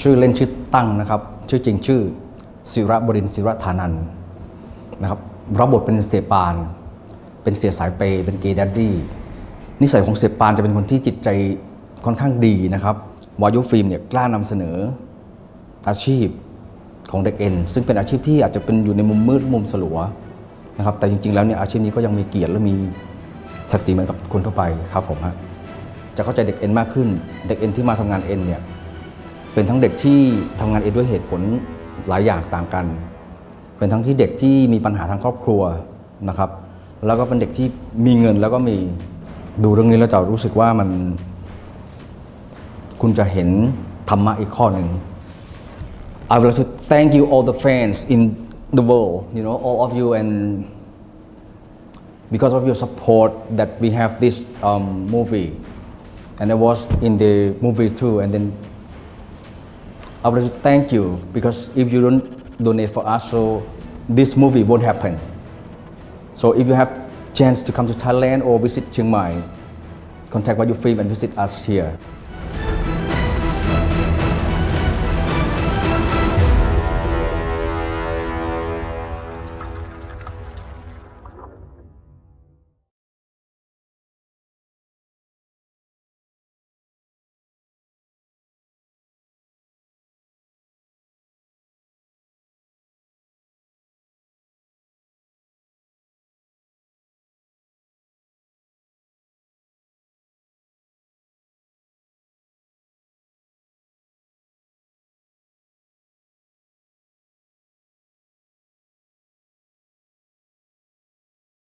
ชื่อเล่นชื่อตั้งนะครับ ชื่อจริงชื่อศิระบรินทร์ศิระธานันนะครับรับบทเป็นเสียปาน เป็นเสียสายเปย์เป็นเกย์ดัดดี้นิสัยของเสียปานจะเป็นคนที่จิตใจค่อนข้างดีนะครับวายุฟิล์มเนี่ยกล้านำเสนออาชีพของเด็กเอ็นซึ่งเป็นอาชีพที่อาจจะเป็นอยู่ในมุมมืดมุมสลัวนะครับแต่จริง ๆ แล้วเนี่ยอาชีพนี้ก็ยังมีเกียรติและมีศักดิ์ศรีเหมือนกับคนทั่วไปครับผมฮะจะเข้าใจเด็กเอ็นมากขึ้น เด็กเอ็นที่มาทำงานเอ็นเนี่ย เป็นทั้งเด็กที่ทำงานเองด้วยเหตุผลหลายอย่างต่างกัน เป็นทั้งที่เด็กที่มีปัญหาทางครอบครัวนะครับ แล้วก็เป็นเด็กที่มีเงินแล้วก็มีดูเรื่องนี้แล้วจะรู้สึกว่ามัน คุณจะเห็นธรรมะอีกข้อหนึ่ง I would like to thank you all the fans in the world you know all of you and because of your support that we have this um, movie and I was in the movie too and then I would to thank you because if you don't donate for us, so this movie won't happen. So if you have chance to come to Thailand or visit Chiang Mai, contact Wayu Film and visit us here.